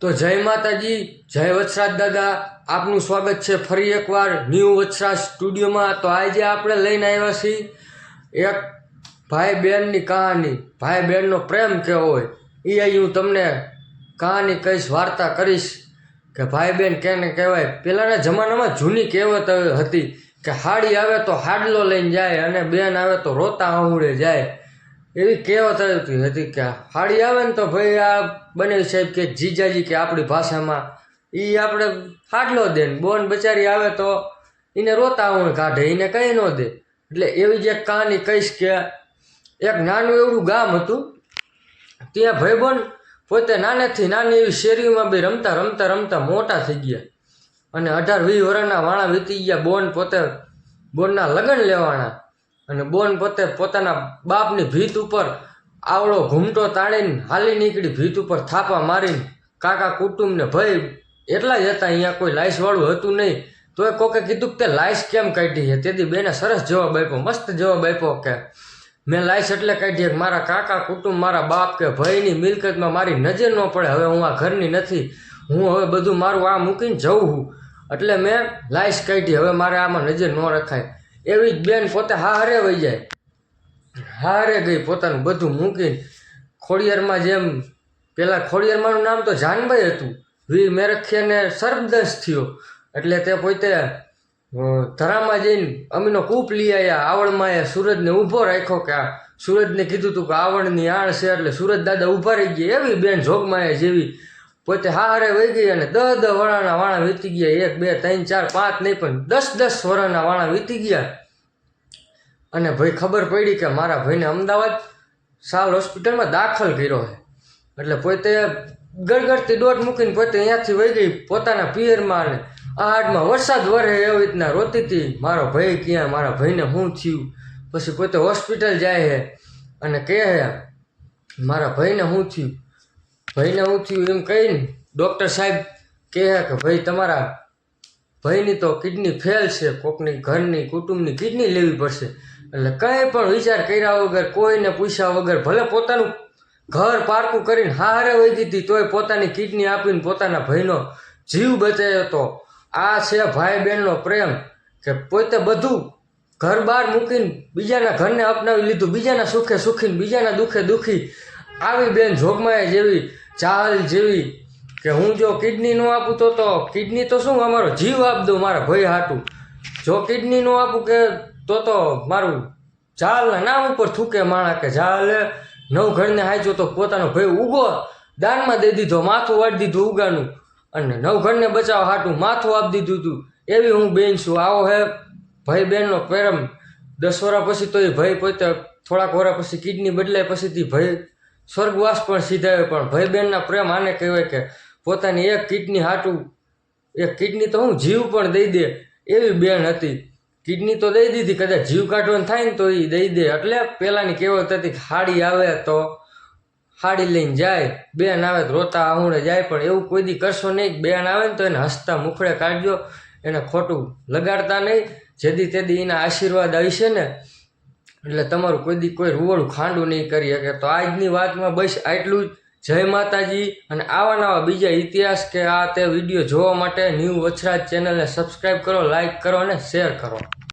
તો જય માતાજી, જય વત્સરાજ દાદા. આપનું સ્વાગત છે ફરી એકવાર ન્યૂ વત્સરાજ સ્ટુડિયોમાં. તો આજે આપણે લઈને આવ્યા છીએ એક ભાઈ બહેનની કહાની. ભાઈ બહેનનો પ્રેમ કેવો હોય એ અહીં હું તમને કહાની કહીશ, વાર્તા કરીશ કે ભાઈ બહેન કેને કહેવાય. પહેલાંના જમાનામાં જૂની કહેવત હતી કે, હાડી આવે તો હાડલો લઈને જાય અને બેન આવે તો રોતા આહુડે જાય. એવી કહેવત હતી હતી કે હાડી આવે ને તો ભાઈ આ બને સાહેબ કે જીજાજી કે આપણી ભાષામાં એ આપણે હાડલો દે ને બોન બચારી આવે તો એને રોતા આવું કાઢે એને કંઈ ન દે. એટલે એવી જે કહાની કહીશ કે એક નાનું એવું ગામ હતું, ત્યાં ભાઈબંધ પોતે નાનેથી નાની એવી શેરીમાં બી રમતા રમતા રમતા મોટા થઈ ગયા. અને અઢાર વીસ વર્ષના વાણા વીતી ગયા, બોન પોતે બોનના લગ્ન લેવાના. અને બોન પોતે પોતાના બાપની ભીત ઉપર આવડો ઘૂમટો તાણીને હાલી નીકળી ભીત ઉપર થાપા મારીને કાકા કુટુંબને ભય એટલા જ હતા, અહીંયા કોઈ લાઈસવાળું હતું નહીં. તોય કોકે કીધું કે તે લાઈસ કેમ કાઢી છે? તેથી બેને સરસ જવાબ આપ્યો, મસ્ત જવાબ આપ્યો કે, મેં લાઈસ એટલે કાઢી કે મારા કાકા કુટુંબ, મારા બાપ કે ભાઈની મિલકતમાં મારી નજર ન પડે. હવે હું આ ઘરની નથી. હું હવે બધું મારું આ મૂકીને જઉં છું. એટલે મેં લાઈસ કાઢી. હવે મારે આમાં નજર ન રખાય. એવી જ બેન પોતે હારે વહી જાય. હારે ગઈ પોતાનું બધું મૂકીને ખોડિયારમાં જેમ પેલા ખોડિયારમાંનું નામ તો જાનભાઈ હતું. વીર મેરખિયાને સર્પદંશ થયો. એટલે તે પોતે ધરામાં જઈને અમીનો કૂપ લઈ આવ્યા આવડમાં એ સૂરજને ઊભો રાખ્યો કે આ સૂરજને કીધું હતું કે આવડની આળ છે એટલે સૂરજ દાદા ઊભા રહી ગયા. એવી બેન જોગમાયા જેવી પોતે હારે વહી ગઈ અને દસ દસ વરાના વાણા વીતી ગયા. એક, બે, ત્રણ, ચાર, પાંચ નહીં, પણ દસ દસ વરાના વાણા વીતી ગયા. અને ભાઈ ખબર પડી કે મારા ભાઈને અમદાવાદ સાલ હોસ્પિટલમાં દાખલ કર્યો છે. એટલે પોતે ગળગળતી દોટ મૂકીને પોતે અહીંયાથી વહી ગઈ, પોતાના પિયરમાં અને આહાડમાં વરસાદ વરે એવી રીતના રોતી હતી. મારો ભાઈ ક્યાં, મારા ભાઈને શું થયું? પછી પોતે હોસ્પિટલ જાય છે અને કહે છે, મારા ભાઈને શું થયું? ભાઈને હું થયું એમ કહીને ડૉક્ટર સાહેબ કહે કે ભાઈ તમારા ભાઈની તો કિડની ફેલ છે, કોકની ઘરની, કુટુંબની કિડની લેવી પડશે. એટલે કંઈ પણ વિચાર કર્યા વગર, કોઈને પૂછ્યા વગર, ભલે પોતાનું ઘર પારકું કરીને હારે વહી દીધી તોય પોતાની કિડની આપીને પોતાના ભાઈનો જીવ બચાવ્યો હતો આ છે ભાઈ બહેનનો પ્રેમ કે પોતે બધું ઘર બહાર મૂકીને બીજાના ઘરને અપનાવી લીધું, બીજાના સુખે સુખીને, બીજાના દુઃખે દુઃખી આવી બેન જોગમાએ જેવી ચાલ જેવી, કે હું જો કિડની ન આપું તો તો કિડની તો શું અમારો જીવ આપ દઉં, મારા ભાઈ હાટું. જો કિડની ન આપું કે તો તો મારું ચાલ નામ ઉપર થૂકે માણા કે ઝાલ નવ ઘરને હાચ્યો તો પોતાનો ભાઈ ઉગો દાનમાં દઈ દીધો, માથું વાળી દીધું ઉગાનું. અને નવ ઘરને બચાવ હાટું માથું આપી દીધું હતું એવી હું બેન છું, આવો હે ભાઈ બહેનનો પ્રેમ. દસ વર્ષ પછી તો એ ભાઈ પોતે, થોડાક વર્ષ પછી કિડની બદલાય પછીથી ભાઈ સ્વર્ગવાસ પણ સીધાયો, પણ ભાઈ બહેનના પ્રેમ આને કહેવાય કે પોતાની એક કિડની હાટું, એક કિડની તો હું જીવ પણ દઈ દે એવી બેન હતી. કિડની તો દઈ દીધી, કદાચ જીવ કાઢવાનું થાય ને તો એ દઈ દે. એટલે પહેલાંની કહેવત હતી હાડી આવે તો હાડી લઈને જાય, બેન આવે તો રોતા આહુણે જાય, પણ એવું કોઈ દી કરશો નહીં. બેન આવે ને તો એને હસતા મુખડે કાઢજો, એને ખોટું લગાડતા નહીં. જેથી તેથી એના આશીર્વાદ આવશે ને એટલે તમારું કોઈ દી કોઈ રૂવડું ખાંડું નહીં કરી શકે. તો આજની વાતમાં બસ આટલું જ. જય માતાજી અને આવા નવા બીજા ઇતિહાસ કે આ તે વીડિયો જોવા માટે ન્યૂ વછરાજ ચેનલને સબસ્ક્રાઈબ કરો, લાઈક કરો અને શેર કરો.